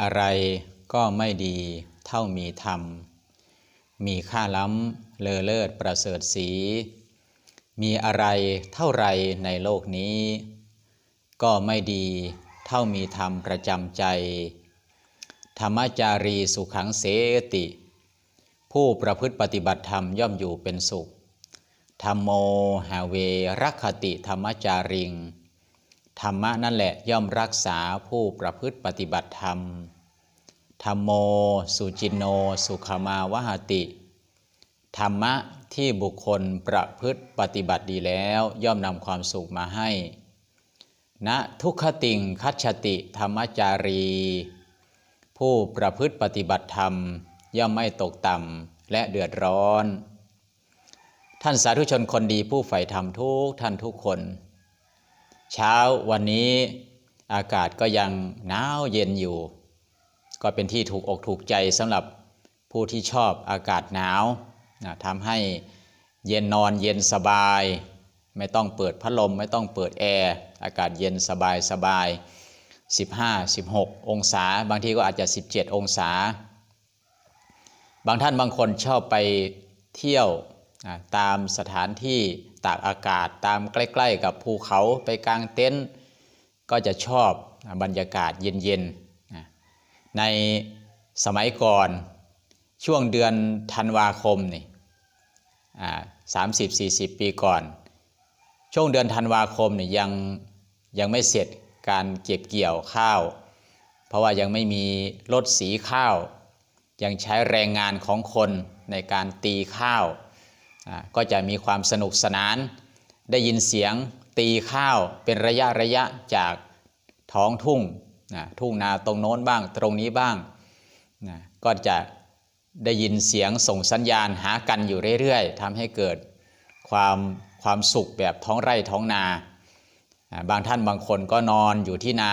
อะไรก็ไม่ดีเท่ามีธรรม มีค่าล้ำเลอเลิศประเสริฐสี มีอะไรเท่าไรในโลกนี้ ก็ไม่ดีเท่ามีธรรมประจำใจ ธรรมจารีสุขังเสติ ผู้ประพฤติปฏิบัติธรรมย่อมอยู่เป็นสุขธรรมโมหาเวรักขติธรรมจาริง ธรรมะนั่นแหละย่อมรักษาผู้ประพฤติปฏิบัติธรรม ธรรมโม สุจินโน สุขมาวหติ ธรรมะที่บุคคลประพฤติปฏิบัติดีแล้วย่อมนำความสุขมาให้ณทุกขติงคัจฉติธรรมจารี ผู้ประพฤติปฏิบัติธรรม ย่อมไม่ตกต่ำและเดือดร้อน ท่านสาธุชนคนดีผู้ใฝ่ธรรมทุกท่านทุกคน เช้าวันนี้อากาศก็ยังหนาวเย็นอยู่ ก็เป็นที่ถูกอกถูกใจสำหรับผู้ที่ชอบอากาศหนาวนะทำให้เย็นนอนเย็นสบาย ไม่ต้องเปิดพัดลม ไม่ต้องเปิดแอร์อากาศเย็นสบายสบาย 15 16 องศา บางทีก็อาจจะ 17 องศา บางท่านบางคนชอบไปเที่ยว ตามสถานที่ตากอากาศตามใกล้ ๆ กับภูเขาไปกลางเต็นท์ก็จะชอบบรรยากาศเย็นๆ ในสมัยก่อนช่วงเดือนธันวาคมนี่สามสิบสี่สิบปีก่อน ช่วงเดือนธันวาคมนี่ยังยังไม่เสร็จการเก็บเกี่ยวข้าว เพราะว่ายังไม่มีรถสีข้าว ยังใช้แรงงานของคนในการตีข้าว ก็จะมีความสนุกสนาน ได้ยินเสียงตีข้าวเป็นระยะระยะจากท้องทุ่งนะทุ่งนาตรงโน้นบ้างตรงนี้บ้างนะก็จะได้ยินเสียงส่งสัญญาณหากันอยู่เรื่อยๆทำให้เกิดความความสุขแบบท้องไร่ท้องนา บางท่านบางคนก็นอนอยู่ที่นา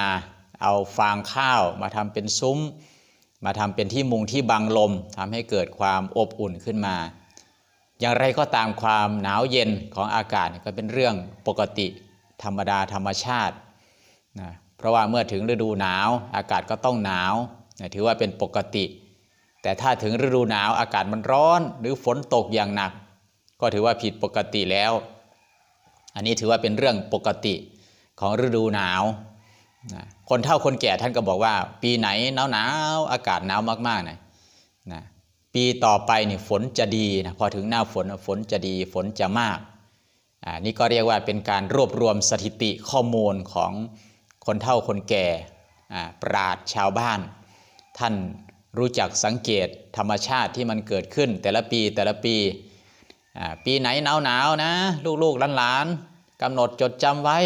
เอาฟางข้าวมาทำเป็นซุ้ม มาทำเป็นที่มุงที่บังลมทำให้เกิดความอบอุ่นขึ้นมา อย่างไรก็ตามความหนาวเย็นของอากาศก็เป็นเรื่องปกติธรรมดาธรรมชาตินะเพราะว่าเมื่อถึงฤดูหนาว อากาศก็ต้องหนาวนะถือว่าเป็นปกติ แต่ถ้าถึงฤดูหนาวอากาศมันร้อน หรือฝนตกอย่างหนัก ก็ถือว่าผิดปกติแล้ว อันนี้ถือว่าเป็นเรื่องปกติของฤดูหนาวนะคนเฒ่าคนแก่ท่านก็บอกว่า ปีไหนหนาวหนาวอากาศหนาวมากๆนะนะ ปีต่อไปนี่ฝนจะดีนะพอถึงหน้าฝนฝนจะดีฝนจะมากอ่านี่ก็เรียกว่าเป็นการรวบรวมสถิติข้อมูลของคนเฒ่าคนแก่อ่าปราดชาวบ้าน ท่านรู้จักสังเกตธรรมชาติที่มันเกิดขึ้น แต่ละปีแต่ละปีอ่าปีไหนหนาวหนาวนะ ลูกๆหลานๆกำหนดจดจำไว้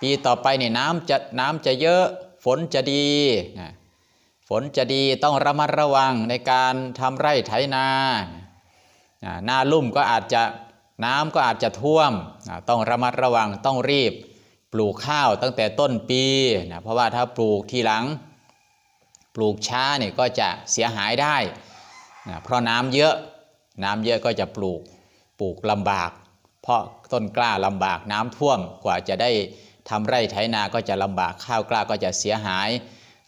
ปีต่อไปนี่น้ำจะน้ำจะเยอะฝนจะดี ฝนจะดีต้องระมัดระวังในการทำไร่ไถนาหน้าลุ่มก็อาจจะน้ำก็อาจจะท่วม ต้องระมัดระวังต้องรีบ ปลูกข้าวตั้งแต่ต้นปีนะเพราะว่าถ้าปลูกทีหลัง ปลูกช้าเนี่ยก็จะเสียหายได้นะเพราะน้ำเยอะน้ำเยอะก็จะปลูกปลูกลำบาก เพราะต้นกล้าลำบากน้ำท่วมกว่าจะได้ทำไร่ไถนาก็จะลำบากข้าวกล้าก็จะเสียหาย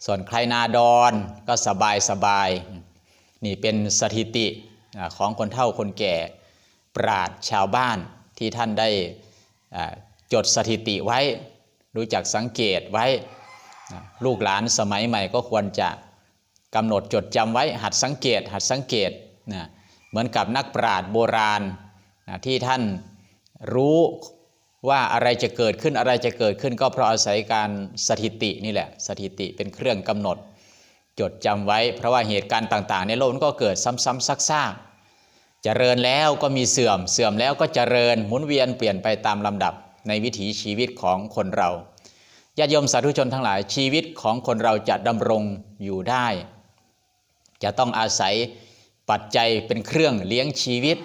ส่วนใครนาดอนก็สบายสบาย นี่เป็นสถิติของคนเฒ่าคนแก่ปราดชาวบ้านที่ท่านได้จดสถิติไว้ รู้จักสังเกตไว้ ลูกหลานสมัยใหม่ก็ควรจะกำหนดจดจำไว้หัดสังเกต หัดสังเกตนะเหมือนกับนักปราชญ์โบราณนะที่ท่านรู้ ว่าอะไรจะเกิดขึ้นอะไรจะเกิดขึ้น ก็เพราะอาศัยการสถิตินี่แหละ สถิติเป็นเครื่องกำหนด จดจำไว้ เพราะว่าเหตุการณ์ต่าง ๆ ในโลกก็เกิดซ้ำๆซักๆเจริญแล้วก็มีเสื่อมเสื่อมแล้วก็เจริญหมุนเวียนเปลี่ยนไปตามลำดับในวิถีชีวิตของคนเราญาติโยมสาธุชนทั้งหลายชีวิตของคนเราจะดำรงอยู่ได้ จะต้องอาศัยปัจจัยเป็นเครื่องเลี้ยงชีวิต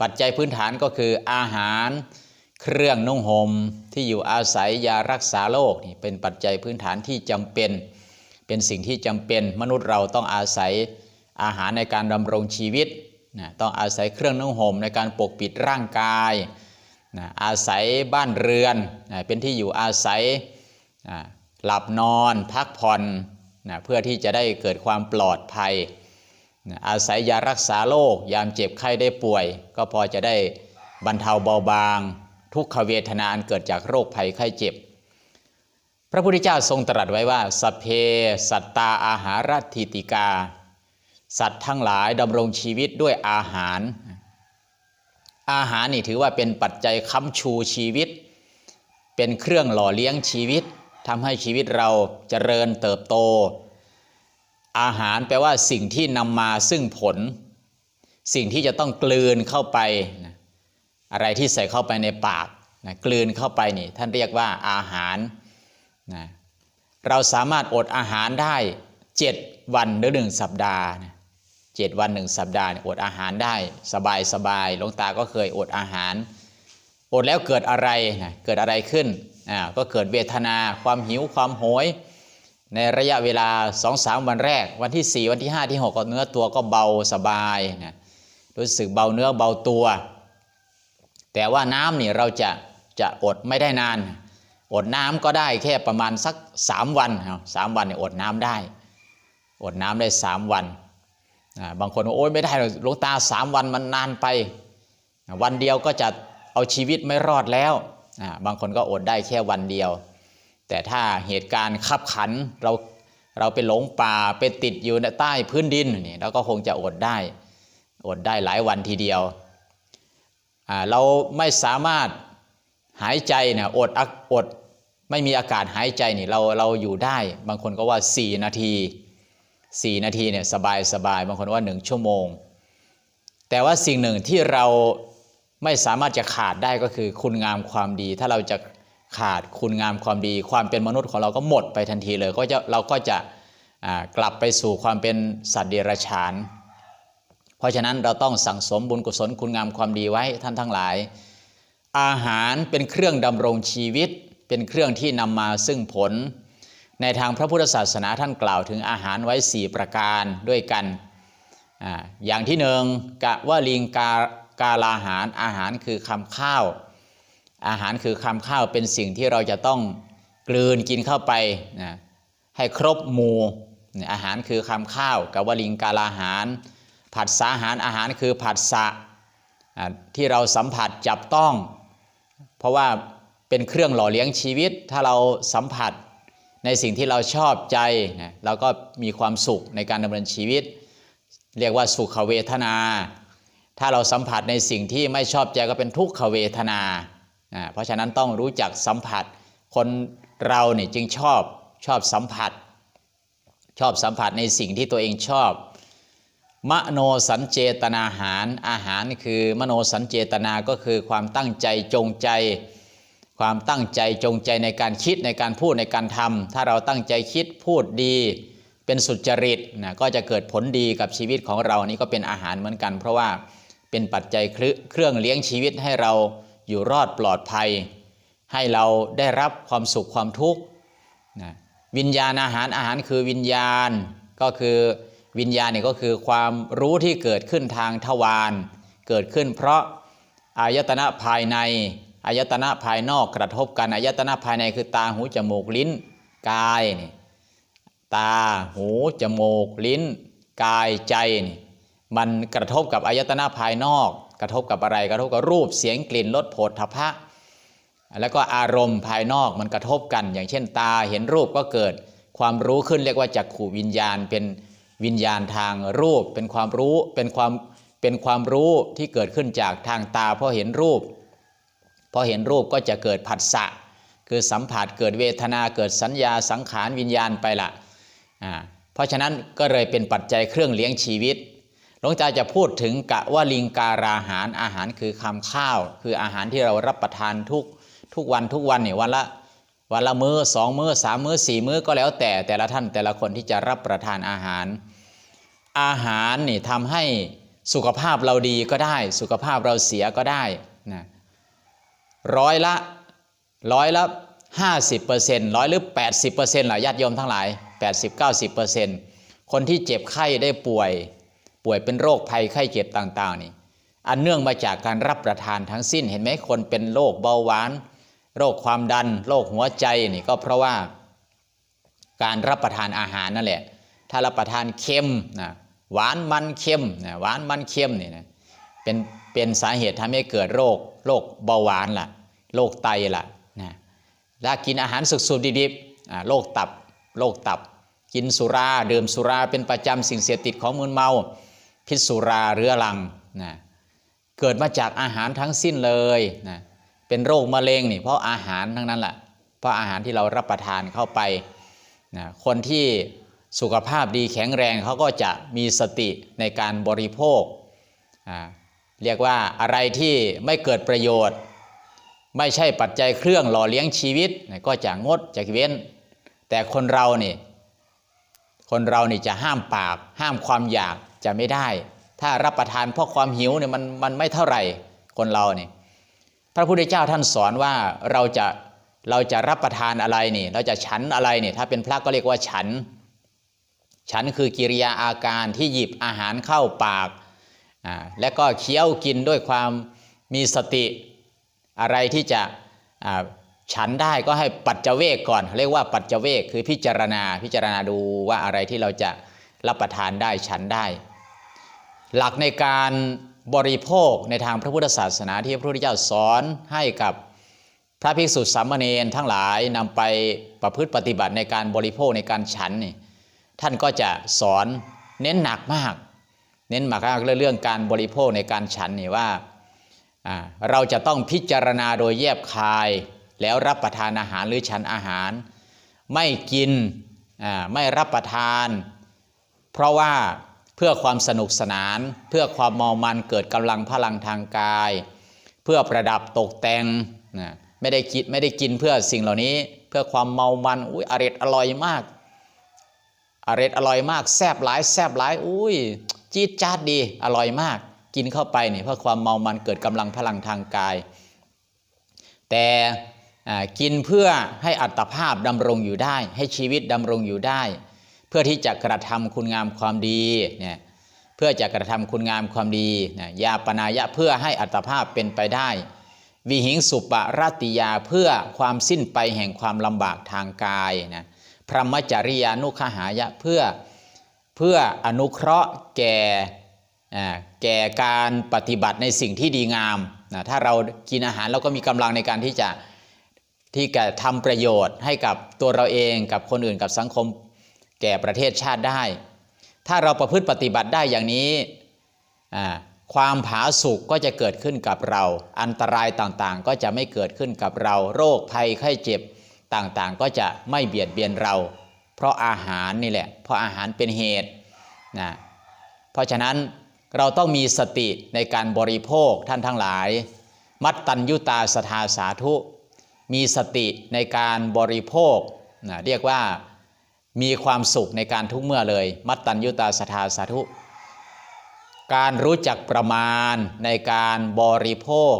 ปัจจัยพื้นฐานก็คืออาหาร เครื่องนุ่งหม่มที่อยู่อาศัยยารักษาโรคนี่เป็นปัจจัยพื้นฐานที่จำเป็น เป็นสิ่งที่จำเป็น มนุษย์เราต้องอาศัยอาหารในการดำรงชีวิตต้องอาศัยเครื่องนุ่งห่มในการปกปิดร่างกายนะอาศัยบ้านเรือนนะเป็นที่อยู่อาศัยนะหลับนอน พักผ่อนนะเพื่อที่จะได้เกิดความปลอดภัยนะอาศัยยารักษาโรคยามเจ็บไข้ได้ป่วย ก็พอจะได้บรรเทาเบาบาง ทุกขเวทนานเกิดจากโรคภัยไข้เจ็บ พระพุทธเจ้าทรงตรัสไว้ว่าสพเพ สัตตาอาหารทิติกา สัตว์ทั้งหลายดำรงชีวิตด้วยอาหาร อาหารนี่ถือว่าเป็นปัจจัยค้ำชูชีวิต เป็นเครื่องหล่อเลี้ยงชีวิตทำให้ชีวิตเราเจริญเติบโต อาหารแปลว่าสิ่งที่นำมาซึ่งผล สิ่งที่จะต้องกลืนเข้าไปน อะไรที่ใส่เข้าไปในปากนะกลืนเข้าไปนี่ท่านเรียกว่าอาหารนะเราสามารถอดอาหารได้ 7 วันหรือหนึ่งสัปดาห์นะเจ็ดวันหนึ่งสัปดาห์อดอาหารได้สบายสบายหลวงตาก็เคยอดอาหาร อดแล้วเกิดอะไรนะเกิดอะไรขึ้นอ่าก็เกิดเวทนาความหิวความโหย ในระยะเวลา 2-3 วันแรก วันที่ 4 วันที่ 5 ที่ 6ก็เนื้อตัวก็เบาสบายนะรู้สึกเบาเนื้อเบาตัว แต่ว่าน้ำนี่เราจะจะอดไม่ได้นาน อดน้ำก็ได้แค่ประมาณสัก 3 วันครับสามวันเนี่ยอดน้ำได้ อดน้ำได้ 3 วัน บางคนโอ๊ยไม่ได้หลวงตา 3 วันมันนานไป วันเดียวก็จะเอาชีวิตไม่รอดแล้ว บางคนก็อดได้แค่วันเดียว แต่ถ้าเหตุการณ์ขับขันเราเราไปหลงป่าไปติดอยู่ในใต้พื้นดินนี่เราก็คงจะอดได้ อดได้หลายวันทีเดียว เราไม่สามารถหายใจเนี่ยอดอดไม่มีอากาศหายใจนี่เราเราอยู่ได้บางคนก็ว่า 4 นาที 4 นาทีเนี่ยสบายสบายบางคนว่า 1 ชั่วโมง แต่ว่าสิ่งหนึ่งที่เราไม่สามารถจะขาดได้ก็คือคุณงามความดี ถ้าเราจะขาดคุณงามความดี ความเป็นมนุษย์ของเราก็หมดไปทันทีเลย ก็จะเราก็จะกลับไปสู่ความเป็นสัตว์เดรัจฉาน เพราะฉะนั้นเราต้องสั่งสมบุญกุศลคุณงามความดีไว้ท่านทั้งหลาย อาหารเป็นเครื่องดำรงชีวิต เป็นเครื่องที่นำมาซึ่งผล ในทางพระพุทธศาสนาท่านกล่าวถึงอาหารไว้ 4 ประการด้วยกันออย่างที่หนึ่งกะว่าลิงกากาลาหารอาหารคือคำข้าว อาหารคือคำข้าวเป็นสิ่งที่เราจะต้องกลืนกินเข้าไปนะให้ครบหมู่อาหารคือคำข้าวกับวลิงกาลาหาร ผัสสะอาหารอาหารคือผัสสะที่เราสัมผัสจับต้อง เพราะว่าเป็นเครื่องหล่อเลี้ยงชีวิต ถ้าเราสัมผัสในสิ่งที่เราชอบใจนะเราก็มีความสุขในการดำเนินชีวิต เรียกว่าสุขเวทนา ถ้าเราสัมผัสในสิ่งที่ไม่ชอบใจก็เป็นทุกขเวทนา เพราะฉะนั้นต้องรู้จักสัมผัส คนเราเนี่ยจึงชอบชอบสัมผัส ชอบสัมผัสในสิ่งที่ตัวเองชอบ มโนสัญเจตนาหาร อาหารคือมโนสัญเจตนาก็คือความตั้งใจจงใจ ความตั้งใจจงใจในการคิดในการพูดในการทำถ้าเราตั้งใจคิดพูดดี เป็นสุจริตนะก็จะเกิดผลดีกับชีวิตของเรานี่ก็เป็นอาหารเหมือนกัน เพราะว่าเป็นปัจจัยเครื่องเลี้ยงชีวิตให้เราอยู่รอดปลอดภัย ให้เราได้รับความสุขความทุกข์นะวิญญาณอาหารอาหารคือวิญญาณก็คือ วิญญาณเนี่ยก็คือความรู้ที่เกิดขึ้นทางทวารเกิดขึ้น เพราะอายตนะภายในอายตนะภายนอกกระทบกันอายตนะภายในคือตาหูจมูกลิ้นกายนี่ตาหูจมูกลิ้น กายใจนี่มันกระทบกับอายตนะภายนอก กระทบกับอะไรกระทบกับรูปเสียงกลิ่นรสโผฏฐัพพะแล้วก็อารมณ์ภายนอกมันกระทบกัน อย่างเช่นตาเห็นรูปก็เกิดความรู้ขึ้นเรียกว่าจักขูวิญญาณเป็น วิญญาณทางรูปเป็นความรู้เป็นความเป็นความรู้ที่เกิดขึ้นจากทางตาเพราะเห็นรูป พอเห็นรูปก็จะเกิดผัสสะคือสัมผัสเกิดเวทนาเกิดสัญญาสังขารวิญญาณไปละอ่าเพราะฉะนั้นก็เลยเป็นปัจจัยเครื่องเลี้ยงชีวิตหลวงตาจะพูดถึงกะว่าลิงการาหารอาหารคือคำข้าว คืออาหารที่เรารับประทานทุกทุกวันทุกวันเนี่ยวันละ วันละมือ้อสองมื้อสามมื้อสี่มื้อก็แล้วแต่แต่ละท่านแต่ละคนที่จะรับประทานอาหาร อาหารนี่ทำให้สุขภาพเราดีก็ได้ สุขภาพเราเสียก็ได้นะร้อยละร้อยละห้าสิบเปอร์เซ็นต์ร้อยหรือแปดสิบเปอร์เซ็นต์หล่ะญาติโยมทั้งหลายแปดสิบเก้าสิบเปอร์เซ็นต์คนที่เจ็บไข้ได้ป่วย ป่วยเป็นโรคภัยไข้เจ็บต่าง ๆ นี่ อันเนื่องมาจากการรับประทานทั้งสิ้นเห็นไหมคนเป็นโรคเบาหวาน โรคความดัน โรคหัวใจนี่ก็เพราะว่าการรับประทานอาหารนั่นแหละ ถ้ารับประทานเค็มนะหวานมันเค็มนะหวานมันเค็มนี่นะเป็นเป็นสาเหตุทำให้เกิดโรคโรคเบาหวานล่ะโรคไตล่ะนะถ้ากินอาหารสุกๆดิบๆอ่าโรคตับโรคตับ กินสุราดื่มสุราเป็นประจำสิ่งเสพติดของมึนเมา พิษสุราเรื้อรังนะเกิดมาจากอาหารทั้งสิ้นเลยนะ เป็นโรคมะเร็งนี่เพราะอาหารทั้งนั้นแหละเพราะอาหารที่เรารับประทานเข้าไปนะคนที่สุขภาพดีแข็งแรงเขาก็จะมีสติในการบริโภคอ่าเรียกว่าอะไรที่ไม่เกิดประโยชน์ ไม่ใช่ปัจจัยเครื่องหล่อเลี้ยงชีวิตนะก็จะงดจะเว้น แต่คนเรานี่คนเรานี่จะห้ามปาก ห้ามความอยากจะไม่ได้ ถ้ารับประทานเพราะความหิวเนี่ยมันมันไม่เท่าไหร่คนเราเนี่ย พระพุทธเจ้าท่านสอนว่าเราจะเราจะรับประทานอะไรนี่เราจะฉันอะไรนี่ถ้าเป็นพระก็เรียกว่าฉัน ฉันคือกิริยาอาการที่หยิบอาหารเข้าปากอ่าและก็เคี้ยวกินด้วยความมีสติอะไรที่จะอ่าฉันได้ก็ให้ปัจเจเวกก่อน เรียกว่าปัจเจเวกคือพิจารณาพิจารณาดูว่าอะไรที่เราจะรับประทานได้ฉันได้ หลักในการ บริโภคในทางพระพุทธศาสนาที่พระพุทธเจ้าสอนให้กับพระภิกษุสามเณรทั้งหลายนำไปประพฤติปฏิบัติในการบริโภคในการฉันนี่ท่านก็จะสอนเน้นหนักมาก เน้นหนักมากเรื่องการบริโภคในการฉันนี่ว่าเราจะต้องพิจารณาโดยแยบคายแล้วรับประทานอาหารหรือฉันอาหาร ไม่กินไม่รับประทาน เพราะว่า เพื่อความสนุกสนาน เพื่อความเมามันเกิดกำลังพลังทางกาย เพื่อประดับตกแต่งนะไม่ได้คิดไม่ได้กินเพื่อสิ่งเหล่านี้ เพื่อความเมามันอุ้ยอร่อยอร่อยมากอร่อยอร่อยมากแซบหลายแซบหลายอุ้ยจี๊ดจ๊าดดีอร่อยมาก กินเข้าไปเนี่ยเพื่อความเมามันเกิดกำลังพลังทางกาย แต่กินเพื่อให้อัตภาพดำรงอยู่ได้ ให้ชีวิตดำรงอยู่ได้ พื่อที่จะกระทำคุณงามความดีเนี่ยเพื่อจะกระทำคุณงามความดีนะยาปนายะเพื่อให้อัตภาพเป็นไปได้ วิหิงสุปรติยาเพื่อความสิ้นไปแห่งความลำบากทางกายนะพรหมจริยานุขหายะเพื่อเพื่ออนุเคราะห์แก่แก่การปฏิบัติในสิ่งที่ดีงามนะถ้าเรากินอาหารเราก็มีกำลังในการที่จะที่จะทำประโยชน์ให้กับตัวเราเองกับคนอื่นกับสังคม แก่ประเทศชาติได้ ถ้าเราประพฤติปฏิบัติได้อย่างนี้ ความผาสุกก็จะเกิดขึ้นกับเรา อันตรายต่างๆ ก็จะไม่เกิดขึ้นกับเรา โรคภัยไข้เจ็บต่างๆ ก็จะไม่เบียดเบียนเรา เพราะอาหารนี่แหละ เพราะอาหารเป็นเหตุนะเพราะฉะนั้นเราต้องมีสติในการบริโภคท่านทั้งหลาย มัตตัญยุตาสทาสาธุ มีสติในการบริโภคนะเรียกว่า มีความสุขในการทุกเมื่อเลย มัตตัญยุตาสทาสาธุ การรู้จักประมาณในการบริโภค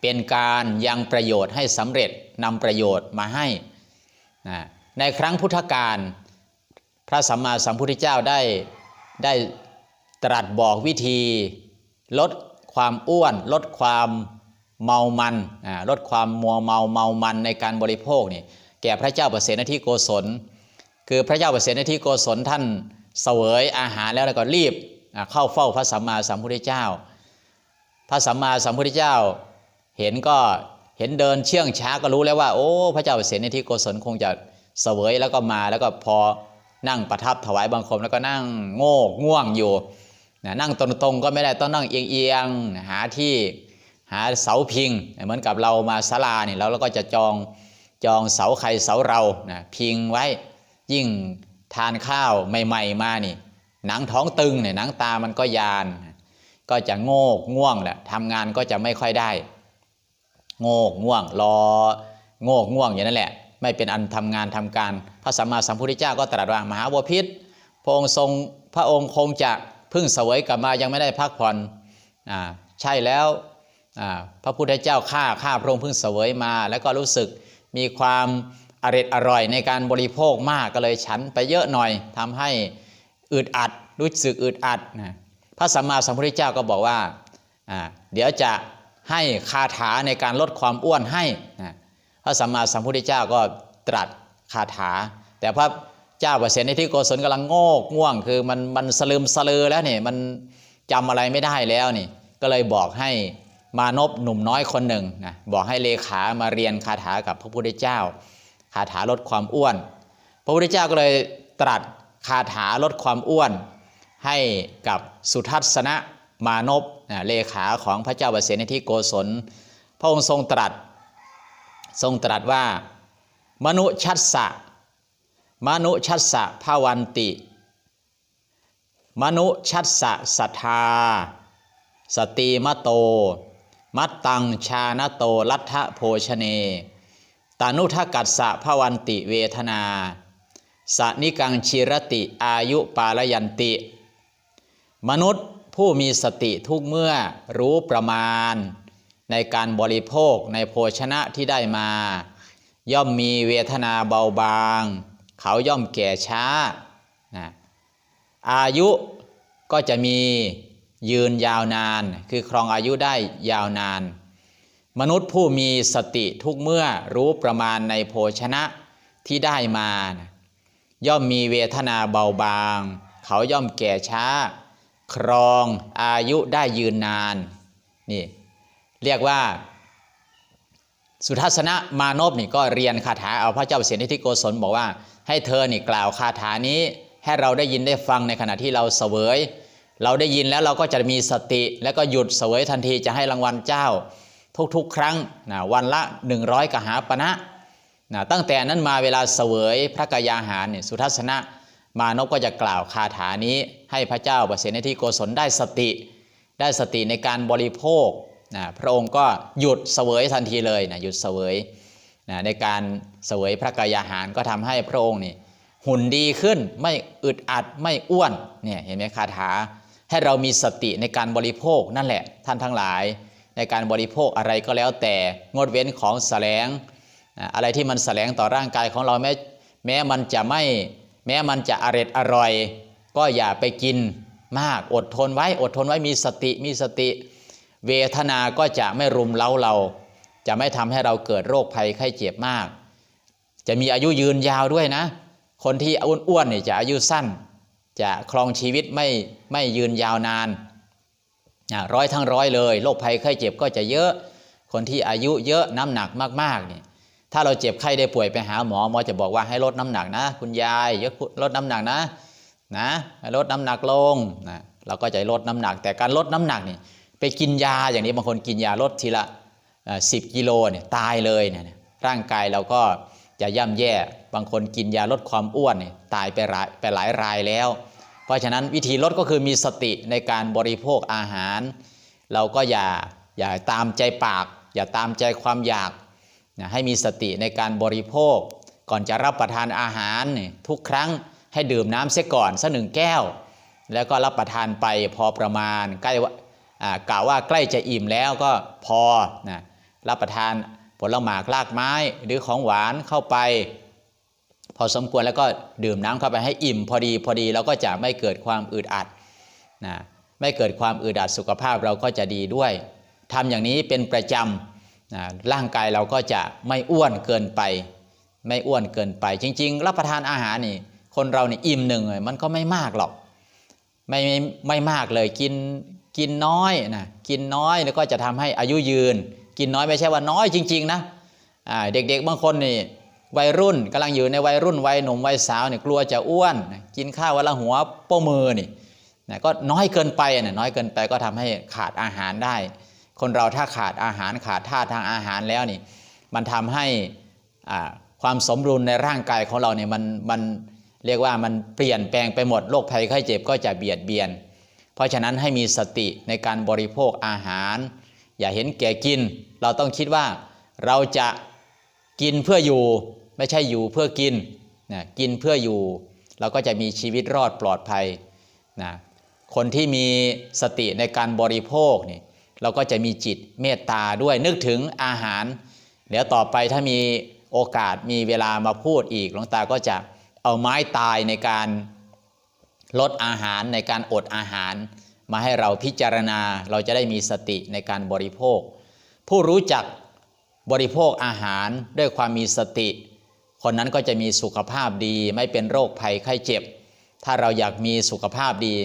เป็นการยังประโยชน์ให้สำเร็จนำประโยชน์มาให้นะในครั้งพุทธกาลพระสัมมาสัมพุทธเจ้าได้ได้ตรัสบอกวิธี ลดความอ้วน ลดความเมามันลดความมัวเมาเมามันในการบริโภคนี่แก่พระเจ้าประเสนที่โกศล คือพระเจ้าประเสนที่โกศลท่านเสวยอาหารแล้วแล้วก็รีบเข้าเฝ้าพระสัมมาสัมพุทธเจ้า พระสัมมาสัมพุทธเจ้า เห็นก็เห็นเดินเชื่องช้าก็รู้แล้วว่า โอ้พระเจ้าประเสนที่โกศลคงจะเสวยแล้วก็มาแล้วก็พอนั่งประทับถวายบังคมแล้วก็นั่งโง่ง่วงอยู่นะนั่งตรงๆก็ไม่ได้ต้องนั่งเอียงๆหาที่หาเสาพิง เหมือนกับเรามาศาลาเนี่ยเราเราก็จะจองจองเสาใครเสาเรานะพิงไว้ ยิ่งทานข้าวใหม่ๆมานี่ หนังท้องตึงเนี่ยหนังตามันก็ยาน ก็จะโง่ง่วงแหละทำงานก็จะไม่ค่อยได้ โง่ง่วงรอโง่ง่วงอย่างนั้นแหละ ไม่เป็นอันทำงานทำการ พระสัมมาสัมพุทธเจ้าก็ตรัสว่ามหาบพิษพระองค์ทรงพระองค์คงจะเพึ่งเสวยกลับมายังไม่ได้พักผ่อนอ่าใช่แล้วอ่าพระพุทธเจ้าข้าข้าพระองค์เพึ่งเสวยมา แล้วก็รู้สึกมีความ อร็ดอร่อยในการบริโภคมากก็เลยฉันไปเยอะหน่อยทำให้อึดอัดรู้สึกอึดอัดนะพระสัมมาสัมพุทธเจ้าก็บอกว่าเดี๋ยวจะให้คาถาในการลดความอ้วนให้นะพระสัมมาสัมพุทธเจ้าก็ตรัสคาถา แต่พระเจ้าประเสริที่โกศลกำลังโงกง่วง คือมันมันสลืมสลือแล้วเนี่ยมันจำอะไรไม่ได้แล้วนี่ก็เลยบอกให้มานพหนุ่มน้อยคนหนึ่งนะบอกให้เลขามาเรียนคาถากับพระพุทธเจ้า คาถาลดความอ้วน พระพุทธเจ้าก็เลยตรัสคาถาลดความอ้วน ให้กับสุทัศนะมานพเลขาของพระเจ้าประเสริฐที่โกศล พระองค์ทรงตรัส ทรงตรัสว่า มนุชัสสะ มนุชัสสะภาวันติ มนุชัสสะสัทธา สติมโต มัตตังชาณโตลัทธโภชเน ตานุทกัสสะภาวันติเวทนาสนิกังชิรติอายุปาลยันติ มนุษย์ผู้มีสติทุกเมื่อรู้ประมาณ ในการบริโภคในโภชนะที่ได้มา ย่อมมีเวทนาเบาบาง เขาย่อมแก่ช้านะอายุก็จะมียืนยาวนาน คือครองอายุได้ยาวนาน มนุษย์ผู้มีสติทุกเมื่อรู้ประมาณในโภชนะที่ได้มา ย่อมมีเวทนาเบาบาง เขาย่อมแก่ช้า ครองอายุได้ยืนนานนี่เรียกว่า สุทัศนะมานพนี่ก็เรียนคาถาเอาพระเจ้าเสนิธิโกศลบอกว่า ให้เธอนี่กล่าวคาถานี้ ให้เราได้ยินได้ฟังในขณะที่เราเสวย เราได้ยินแล้วเราก็จะมีสติ แล้วก็หยุดเสวยทันทีจะให้รางวัลเจ้า ทุกๆ ครั้งนะวันละ 100 กหาปณะนะตั้งแต่นั้นมาเวลาเสวยพระกายาหารเนี่ยสุทัศนะ มานพก็จะกล่าวคาถานี้ให้พระเจ้าประเสริฐที่โกศลได้สติ ได้สติในการบริโภคนะพระองค์ก็หยุดเสวยทันทีเลยนะหยุดเสวยนะในการเสวยพระกายาหารก็ทำให้พระองค์นี่หุ่นดีขึ้นไม่อึดอัดไม่อ้วนเนี่ยเห็นไหมคาถาให้เรามีสติในการบริโภคนั่นแหละท่านทั้งหลาย ในการบริโภคอะไรก็แล้วแต่งดเว้นของแสลง อะไรที่มันแสลงต่อร่างกายของเราแม้แม้มันจะไม่แม้มันจะอร็ดอร่อย ก็อย่าไปกินมากอดทนไว้อดทนไว้มีสติมีสติ เวทนาก็จะไม่รุมเร้าเรา จะไม่ทำให้เราเกิดโรคภัยไข้เจ็บมาก จะมีอายุยืนยาวด้วยนะ คนที่อ้วนๆเนี่ยจะอายุสั้น จะครองชีวิตไม่ไม่ยืนยาวนาน ร้อยทั้งร้อยเลยโรคภัยไข้เจ็บก็จะเยอะ คนที่อายุเยอะน้ำหนักมากๆเนี่ยถ้าเราเจ็บไข้ได้ป่วยไปหาหมอหมอจะบอกว่าให้ลดน้ำหนักนะ คุณยายยกลดน้ำหนักนะนะลดน้ำหนักลงนะเราก็จะลดน้ำหนัก แต่การลดน้ำหนักนี่ไปกินยาอย่างนี้บางคนกินยาลดทีละสิบกิโลเนี่ยตายเลยเนี่ยร่างกายเราก็จะย่ำแย่ บางคนกินยาลดความอ้วนเนี่ยตายไปหลายไปหลายรายแล้ว ราะฉะนั้นวิธีลดก็คือมีสติในการบริโภคอาหาร เราก็อย่าอย่าตามใจปาก อย่าตามใจความอยากนะให้มีสติในการบริโภค ก่อนจะรับประทานอาหารทุกครั้งให้ดื่มน้ำเสียก่อนสักหนึ่งแก้ว แล้วก็รับประทานไปพอประมาณใกล้ว่ากล่าวว่าใกล้จะอิ่มแล้วก็พอนะรับประทานผลหมากรากไม้หรือของหวานเข้าไป อสมควรแล้วก็ดื่มน้ำเข้าไปให้อิ่มพอดีพอดีเราก็จะไม่เกิดความอึดอัดนะไม่เกิดความอึดอัดสุขภาพเราก็จะดีด้วยทำอย่างนี้เป็นประจำนะร่างกายเราก็จะไม่อ้วนเกินไป ไม่อ้วนเกินไป จริง ๆ รับประทานอาหารนี่ คนเรานี่อิ่มหนึ่งเลยมันก็ไม่มากหรอกไม่ไม่ไม่มากเลยกินกินน้อยนะกินน้อยแล้วก็จะทำให้อายุยืน กินน้อยไม่ใช่ว่าน้อยจริง ๆ นะเด็กๆบางคนนี่ วัยรุ่นกำลังอยู่ในวัยรุ่นวัยหนุ่มวัยสาวเนี่ยกลัวจะอ้วน กินข้าววันละหัวโป้มือนี่นะก็น้อยเกินไปนะน้อยเกินไปก็ทำให้ขาดอาหารได้ คนเราถ้าขาดอาหารขาดธาตุทางอาหารแล้วนี่ มันทำให้ความสมดุลในร่างกายของเราเนี่ยมันมันเรียกว่ามันเปลี่ยนแปลงไปหมดโรคภัยไข้เจ็บก็จะเบียดเบียน เพราะฉะนั้นให้มีสติในการบริโภคอาหาร อย่าเห็นแก่กิน เราต้องคิดว่าเราจะกินเพื่ออยู่ ไม่ใช่อยู่เพื่อกินนะกินเพื่ออยู่ เราก็จะมีชีวิตรอดปลอดภัยนะคนที่มีสติในการบริโภคนี่เราก็จะมีจิตเมตตาด้วยนึกถึงอาหาร เดี๋ยวต่อไปถ้ามีโอกาสมีเวลามาพูดอีกหลวงตาก็จะเอาไม้ตายในการลดอาหารในการอดอาหาร มาให้เราพิจารณาเราจะได้มีสติในการบริโภค ผู้รู้จักบริโภคอาหารด้วยความมีสติ คนนั้นก็จะมีสุขภาพดีไม่เป็นโรคภัยไข้เจ็บ ถ้าเราอยากมีสุขภาพดี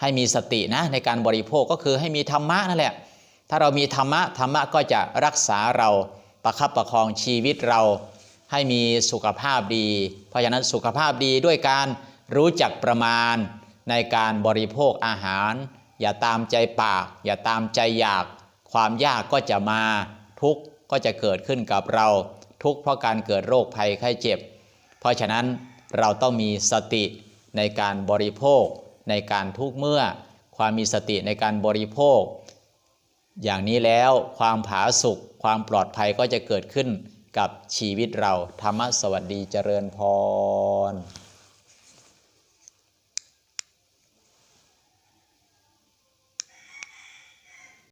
ให้มีสตินะในการบริโภคก็คือให้มีธรรมะนั่นแหละ ถ้าเรามีธรรมะธรรมะก็จะรักษาเราประคับประคองชีวิตเราให้มีสุขภาพดี เพราะฉะนั้นสุขภาพดีด้วยการรู้จักประมาณในการบริโภคอาหาร อย่าตามใจปาก อย่าตามใจอยาก ความยากก็จะมาทุกข์ก็จะเกิดขึ้นกับเรา ทุกข์เพราะการเกิดโรคภัยไข้เจ็บ เพราะฉะนั้นเราต้องมีสติในการบริโภค ในการทุกเมื่อ ความมีสติในการบริโภค อย่างนี้แล้วความผาสุกความปลอดภัยก็จะเกิดขึ้นกับชีวิตเราธรรมสวัสดีเจริญพร